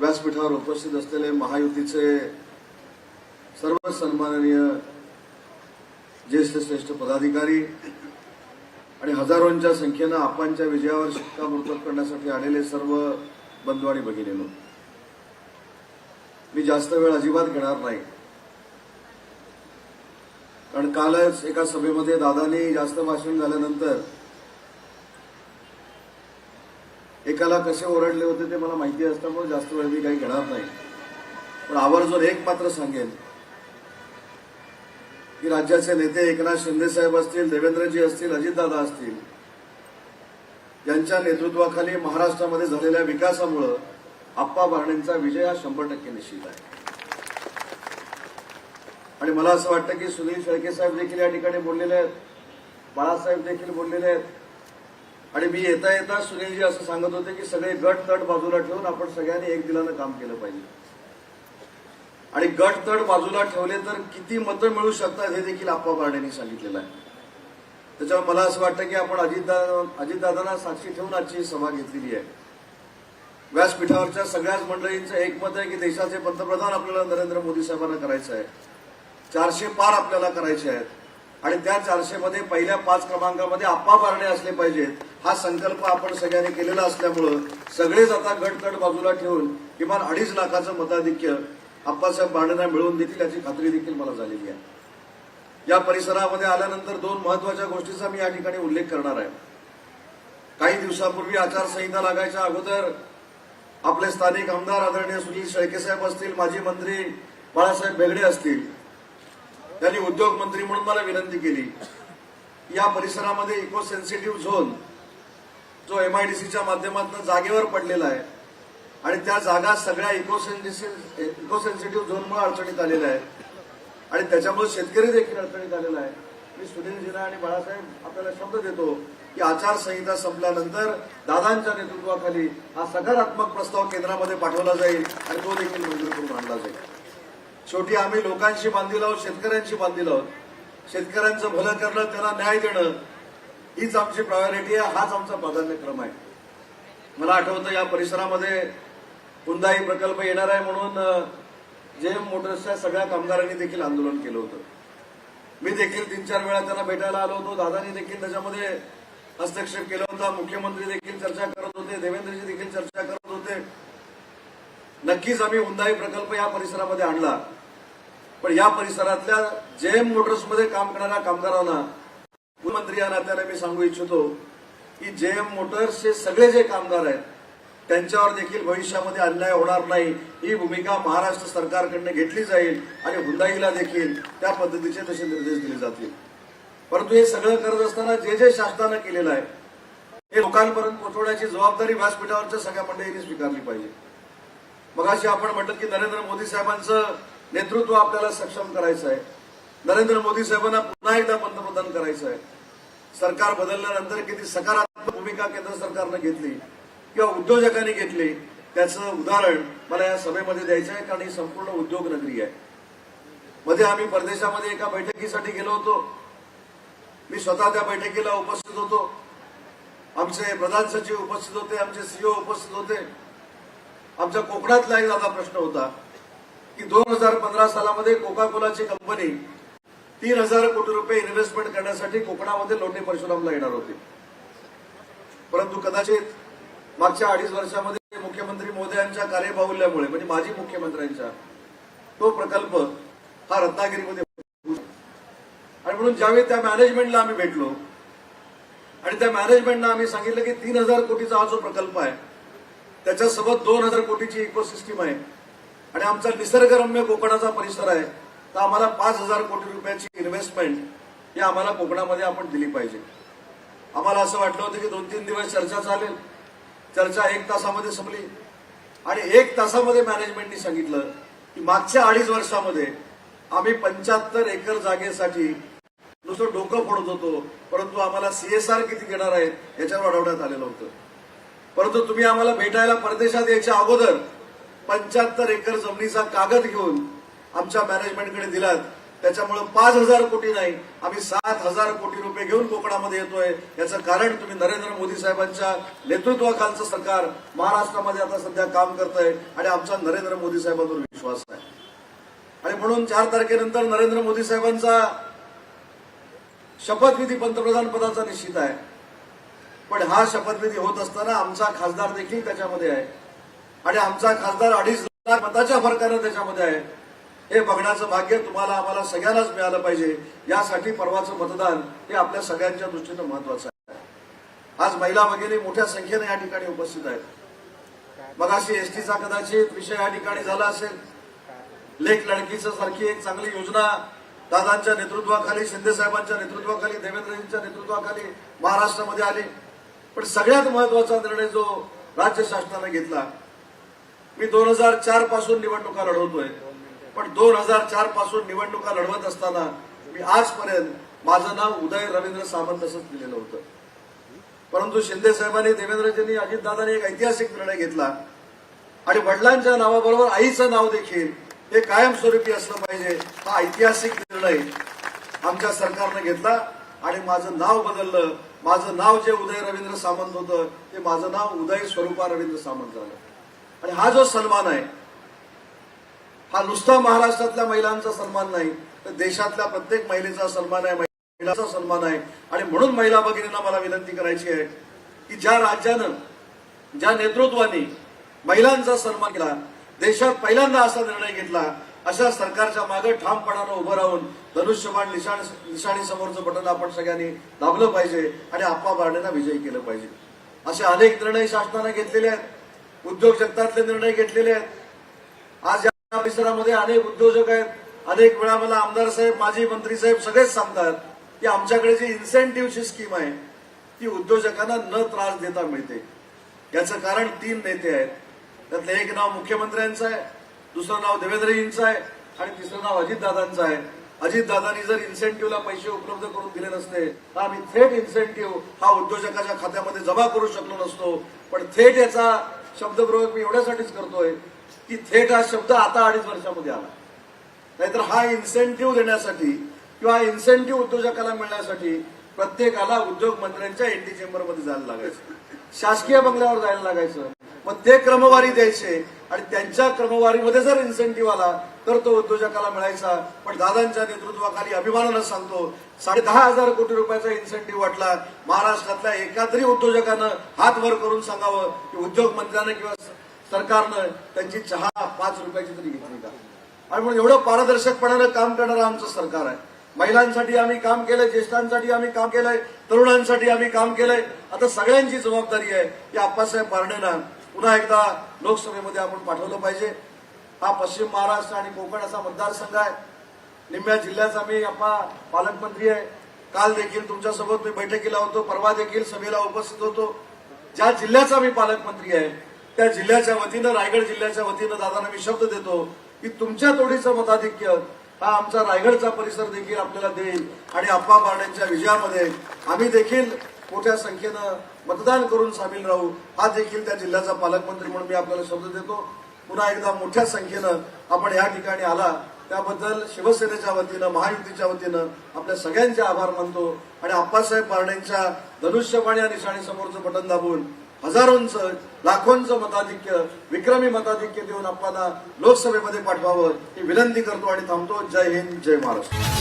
व्यासपीठावर उपस्थित असलेले महायुतीचे सर्व सन्माननीय ज्येष्ठ श्रेष्ठ पदाधिकारी आणि हजारोंच्या संख्येनं आपांच्या विजयावर शिक्कामोर्तब करण्यासाठी आलेले सर्व बंधू आणि भगिनीनो मी जास्त वेळ अजिबात घेणार नाही. कारण कालच एका सभेमध्ये दादानी जास्त भाषण झाल्यानंतर एकाला कसे ओरडले होते ते मला माहिती असल्यामुळे जास्त वेळ मी काही घेणार नाही. पण आवर्जून एक मात्र सांगेन. की राज्याचे नेते एकनाथ शिंदे साहेब असतील देवेंद्रजी असतील अजितदादा असतील यांच्या नेतृत्वाखाली महाराष्ट्रामध्ये झालेल्या विकासामुळं आप्पा बारणेंचा विजय हा शंभर टक्के निश्चित आहे. आणि मला असं वाटतं की सुनील शेळके साहेब देखील या ठिकाणी बोललेले आहेत बाळासाहेब देखील बोललेले आहेत. आणि मी येता येता सुनीलजी असं सांगत होते की सगळे गट तट बाजूला ठेवून आपण सगळ्यांनी एक दिलानं काम केलं पाहिजे. आणि गट तट बाजूला ठेवले तर किती मतं मिळू शकतात हे देखील आप्पा बारडेंनी सांगितलेलं आहे. त्याच्यामुळे मला असं वाटतं की आपण अजितदा अजितदादांना साक्षी ठेवून आजची सभा घेतलेली आहे. व्यासपीठावरच्या सगळ्याच मंडळींचं एकमत आहे की देशाचे पंतप्रधान आपल्याला नरेंद्र मोदी साहेबांना करायचं आहे. चारशे पार आपल्याला करायचे आहेत. आणि त्या चारशेमध्ये पहिल्या पाच क्रमांकामध्ये आप्पा बारणे असले पाहिजेत हा संकल्प आपण सगळ्यांनी केलेला असल्यामुळं सगळेच आता गटतट बाजूला ठेवून किमान अडीच लाखाचं मताधिक्य आप्पासाहेब बांडेना मिळवून देतील याची खात्री देखील मला झालेली आहे. या परिसरामध्ये आल्यानंतर दोन महत्त्वाच्या गोष्टीचा मी या ठिकाणी उल्लेख करणार आहे. काही दिवसापूर्वी आचारसंहिता लागायच्या अगोदर आपले स्थानिक आमदार आदरणीय सुनील शेळकेसाहेब असतील माजी मंत्री बाळासाहेब बेगडे असतील त्यांनी उद्योग मंत्री म्हणून मला विनंती केली. या परिसरामध्ये इको सेन्सिटिव्ह झोन जो एमआयडीसीच्या माध्यमातून जागेवर पडलेला आहे आणि त्या जागा सगळ्या इको इको सेन्सिटिव्ह झोनमुळे अडचणीत आलेल्या आहेत. आणि त्याच्यामुळे शेतकरी देखील अडचणीत आलेला आहे. मी सुनीलजीना आणि बाळासाहेब आपल्याला शब्द देतो की आचारसंहिता संपल्यानंतर दादांच्या नेतृत्वाखाली हा सकारात्मक प्रस्ताव केंद्रामध्ये पाठवला जाईल आणि तो देखील मंजूर करून आणला जाईल. शेवटी आम्ही लोकांशी बांधील आहोत शेतकऱ्यांशी बांधील आहोत. शेतकऱ्यांचं भलं करणं त्याला न्याय देणं हीच आमची प्रायोरिटी आहे हाच आमचा प्राधान्यक्रम आहे. मला आठवतं या परिसरामध्ये हुंदाई प्रकल्प येणार आहे म्हणून जेएम मोटर्सच्या सगळ्या कामगारांनी देखील आंदोलन केलं होतं. मी देखील तीन चार वेळा त्यांना भेटायला आलो होतो दादानी देखील त्याच्यामध्ये हस्तक्षेप केला होता मुख्यमंत्री देखील चर्चा करत होते देवेंद्रजी देखील चर्चा करत होते. नक्कीच आम्ही हुंदाई प्रकल्प या परिसरामध्ये आणला. पण या परिसरातल्या जेएम मोटर्समध्ये काम करणाऱ्या कामगारांना मुख्यमंत्री या नात्याने मी सांगू इच्छितो की जेएम मोटर्सचे सगळे जे कामगार आहेत त्यांच्यावर देखील भविष्यामध्ये अन्याय होणार नाही. ही भूमिका महाराष्ट्र सरकारकडनं घेतली जाईल आणि हुंदाईला देखील त्या पद्धतीचे तसे निर्देश दिले जातील. परंतु हे सगळं करत असताना जे जे शासनानं केलेलं आहे हे लोकांपर्यंत पोहोचवण्याची जबाबदारी व्यासपीठावरच्या सगळ्या मंडळींनी स्वीकारली पाहिजे. मगाशी आपण म्हटलं की नरेंद्र मोदी साहेबांचं नेतृत्व आपल्याला सक्षम करायचं आहे नरेंद्र मोदी साहेबांना पुन्हा एकदा पंतप्रधान करायचं आहे सरकार बदलल्यानंतर किती सकारात्मक भूमिका केंद्र सरकारनं घेतली किंवा उद्योजकांनी घेतली त्याचं उदाहरण मला या सभेमध्ये द्यायचं आहे कारण ही संपूर्ण उद्योग नगरी आहे. मध्ये आम्ही परदेशामध्ये एका बैठकीसाठी गेलो होतो. मी स्वतः त्या बैठकीला उपस्थित होतो. आमचे प्रधान सचिव उपस्थित होते आमचे सीओ उपस्थित होते. आमच्या कोकणातला एक दादा प्रश्न होता. की दोन हजार पंधरा सालामध्ये कोका कोलाची कंपनी तीन हजार कोटी रुपये इन्व्हेस्टमेंट करण्यासाठी कोकणामध्ये लोटे परशुरामला येणार होती. परंतु कदाचित मागच्या अडीच वर्षामध्ये मुख्यमंत्री मोदयांच्या कार्यबाहुल्यामुळे म्हणजे माजी मुख्यमंत्र्यांच्या तो प्रकल्प हा रत्नागिरीमध्ये आणि म्हणून ज्यावेळी त्या मॅनेजमेंटला आम्ही भेटलो आणि त्या मॅनेजमेंटला आम्ही सांगितलं की तीन हजार कोटीचा हा जो प्रकल्प आहे त्याच्यासोबत दोन हजार कोटीची इकोसिस्टीम आहे. आणि आमचा निसर्गरम्य कोकणाचा परिसर आहे तर आम्हाला पाच हजार कोटी रुपयाची इन्व्हेस्टमेंट ही आम्हाला कोकणामध्ये आपण दिली पाहिजे. आम्हाला असं वाटलं होतं की दोन तीन दिवस चर्चा चालेल. चर्चा एक तासामध्ये संपली. आणि एक तासामध्ये मॅनेजमेंटनी सांगितलं की मागच्या अडीच वर्षामध्ये आम्ही पंच्याहत्तर एकर जागेसाठी नुसतं डोकं फोडत होतो परंतु आम्हाला सीएसआर किती घेणार आहे याच्यावर अडवण्यात आलेलं होतं. परंतु तुम्ही आम्हाला भेटायला परदेशात यायच्या अगोदर पंच्याहत्तर एकर जमिनीचा कागद घेऊन आमच्या मॅनेजमेंटकडे दिलात. त्याच्यामुळे पाच हजार कोटी नाही आम्ही सात हजार कोटी रुपये घेऊन कोकणामध्ये येतोय. याचं कारण तुम्ही नरेंद्र मोदी साहेबांच्या नेतृत्वाखालचं सरकार महाराष्ट्रामध्ये आता सध्या काम करत आहे आणि आमचा नरेंद्र मोदी साहेबांवर विश्वास आहे. आणि म्हणून चार तारखेनंतर नरेंद्र मोदी साहेबांचा शपथविधी पंतप्रधान पदाचा निश्चित आहे. पण हा शपथविधी होत असताना आमचा खासदार देखील त्याच्यामध्ये आहे. आणि आमचा खासदार अडीच लाख मताच्या फरकानं त्याच्यामध्ये आहे. हे बघण्याचं भाग्य तुम्हाला आम्हाला सगळ्यांनाच मिळालं पाहिजे. यासाठी परवाचं मतदान हे आपल्या सगळ्यांच्या दृष्टीनं महत्वाचं आहे. आज महिला भगिनी मोठ्या संख्येने या ठिकाणी उपस्थित आहेत. मगाशी एसटीचा कदाचित विषय या ठिकाणी झाला असेल. लेख लडकीचं सारखी एक चांगली योजना दादांच्या नेतृत्वाखाली शिंदे साहेबांच्या नेतृत्वाखाली देवेंद्रजींच्या नेतृत्वाखाली महाराष्ट्रामध्ये आली. पण सगळ्यात महत्त्वाचा निर्णय जो राज्य शासनाने घेतला मी दोन हजार चारपासून निवडणुका लढवतोय. पण दोन हजार चारपासून निवडणुका लढवत असताना मी आजपर्यंत माझं नाव उदय रवींद्र सावंत असंच दिलेलं होतं. परंतु शिंदे साहेबांनी देवेंद्रजींनी अजितदादांनी एक ऐतिहासिक निर्णय घेतला. आणि वडिलांच्या नावाबरोबर आईचं नाव देखील हे कायमस्वरूपी असलं पाहिजे हा ऐतिहासिक निर्णय आमच्या सरकारनं घेतला. आणि माझं नाव बदललं. माझं नाव जे उदय रवींद्र सामंत होतं ते माझं नाव उदय स्वरूपा रवींद्र सामंत झालं. आणि हा जो सन्मान आहे हा नुसता महाराष्ट्रातल्या महिलांचा सन्मान नाही तर देशातल्या प्रत्येक महिलेचा सन्मान आहे महिलाचा सन्मान आहे. आणि म्हणून महिला भगिनींना मला विनंती करायची आहे की ज्या राज्यानं ज्या नेतृत्वाने महिलांचा सन्मान केला देशात पहिल्यांदा असा निर्णय घेतला अशा सरकारच्या मागे ठामपणानं उभं राहून धनुष्यबाण निशाण निशाणी समोरचं बटन आपण सगळ्यांनी दाबलं पाहिजे आणि आप्पा बारडेंना विजयी केलं पाहिजे. असे अनेक निर्णय शासनाने घेतलेले आहेत. उद्योग क्षेत्रातले निर्णय घेतलेले आहेत. आज या परिसरामध्ये अनेक उद्योजक आहेत. अनेक वेळा मला आमदार साहेब माजी मंत्री साहेब सगळेच सांगतात की आमच्याकडे जी इन्सेंटिव्हची स्कीम आहे ती उद्योजकांना न त्रास देता मिळते. याचं कारण तीन नेते आहेत. त्यातलं एक नाव मुख्यमंत्र्यांचं आहे दुसरं नाव देवेंद्रजींचं आहे आणि तिसरं नाव अजितदादांचं आहे. अजितदादांनी जर इन्सेंटिव्हला पैसे उपलब्ध करून दिले नसते तर आम्ही थेट इन्सेंटिव्ह हा उद्योजकाच्या खात्यामध्ये जमा करू शकलो नसतो. पण थेट याचा शब्दप्रयोग मी एवढ्यासाठीच करतोय की थेट हा शब्द आता अडीच वर्षामध्ये आला. नाहीतर हा इन्सेंटिव्ह देण्यासाठी किंवा इन्सेंटिव्ह उद्योजकाला मिळण्यासाठी प्रत्येकाला उद्योग मंत्र्यांच्या एनटी चेंबरमध्ये जायला लागायचं. शासकीय बंगल्यावर जायला लागायचं. मग ते क्रमवारी द्यायचे आणि त्यांच्या क्रमवारीमध्ये जर इन्सेंटिव्ह आला तर तो उद्योजकाला मिळायचा. पण दादांच्या नेतृत्वाखाली अभिमानानं सांगतो साडे दहा हजार कोटी रुपयाचा इन्सेंटिव्ह वाटला. महाराष्ट्रातल्या एका तरी उद्योजकानं हात वर करून सांगावं की उद्योग मंत्र्यानं किंवा सरकारनं त्यांची चहा पाच रुपयाची तरी घेतली का? आणि म्हणून एवढं पारदर्शकपणानं काम करणारं आमचं सरकार आहे. महिलांसाठी आम्ही काम केलंय ज्येष्ठांसाठी आम्ही काम केलंय तरुणांसाठी आम्ही काम केलंय. आता सगळ्यांची जबाबदारी आहे की आप्पासाहेब बारडेंना पुन्हा एकदा लोकसभेमध्ये आपण पाठवलं पाहिजे. हा पश्चिम महाराष्ट्र आणि कोकण असा मतदारसंघ आहे. निम्म्या जिल्ह्याचा मी आपला पालकमंत्री आहे. काल देखील तुमच्यासोबत मी बैठकीला होतो. परवा देखील सभेला उपस्थित होतो. ज्या जिल्ह्याचा मी पालकमंत्री आहे त्या जिल्ह्याच्या वतीनं रायगड जिल्ह्याच्या वतीनं दादांना मी शब्द देतो की तुमच्या तोडीचं मताधिक्य हा आमचा रायगडचा परिसर देखील आपल्याला देईल. आणि आप्पा बारड्यांच्या विजयामध्ये आम्ही देखील मोठ्या संख्येनं मतदान करून सामील राहू. हा देखील त्या जिल्ह्याचा पालकमंत्री म्हणून मी आपल्याला शब्द देतो. पुन्हा एकदा मोठ्या संख्येनं आपण या ठिकाणी आला. त्याबद्दल शिवसेनेच्या वतीनं महायुतीच्या वतीनं आपल्या सगळ्यांचे आभार मानतो. आणि आप्पासाहेब बारडेंच्या धनुष्यपाणी आणि निशाणीसमोरचं बटन दाबून हजारोंचं लाखोंचं मताधिक्य विक्रमी मताधिक्य देऊन आपल्याला लोकसभेमध्ये पाठवावं ही विनंती करतो आणि थांबतो. जय हिंद जय महाराष्ट्र.